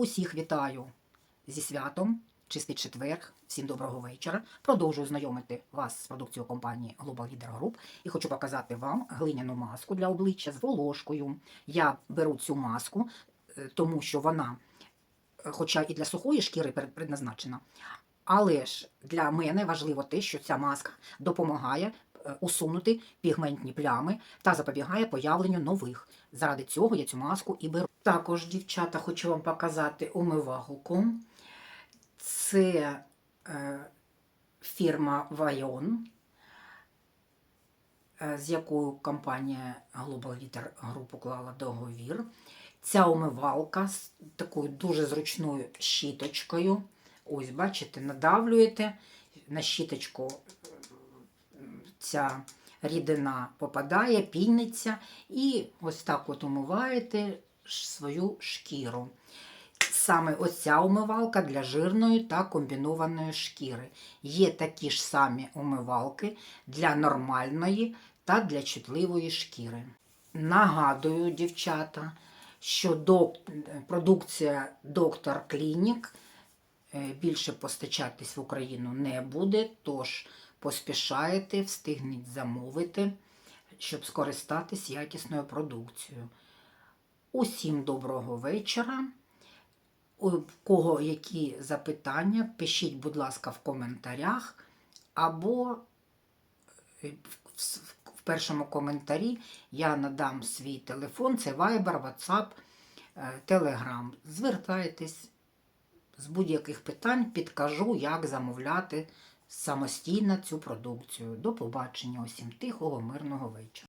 Усіх вітаю зі святом, чистий четверг. Всім доброго вечора. Продовжую знайомити вас з продукцією компанії Global Leader Group і хочу показати вам глиняну маску для обличчя з волошкою. Я беру цю маску, е, тому що вона, е, хоча і для сухої шкіри предназначена, але ж для мене важливо те, що ця маска допомагає усунути пігментні плями та запобігає появленню нових. Заради цього я цю маску і беру. Також, дівчата, хочу вам показати умивалку. Це е, фірма Вайон, е, з якою компанія Global Leader Group уклала договір. Ця умивалка з такою дуже зручною щіточкою. Ось, бачите, надавлюєте на щіточку е, ця рідина попадає, піниться, і ось так от умиваєте свою шкіру. Саме ось ця умивалка для жирної та комбінованої шкіри. Є такі ж самі умивалки для нормальної та для чутливої шкіри. Нагадую, дівчата, що док... продукція Доктор Клінік е, більше постачатись в Україну не буде, тож поспішаєте, встигніть замовити, щоб скористатись якісною продукцією. Усім доброго вечора. У кого які запитання, пишіть, будь ласка, в коментарях, або е, в, першому коментарі я надам свій телефон, це Viber, WhatsApp, е, Telegram. Звертайтесь з будь-яких питань, підкажу, як замовляти самостійно цю продукцію. До побачення усім тихого, мирного вечора.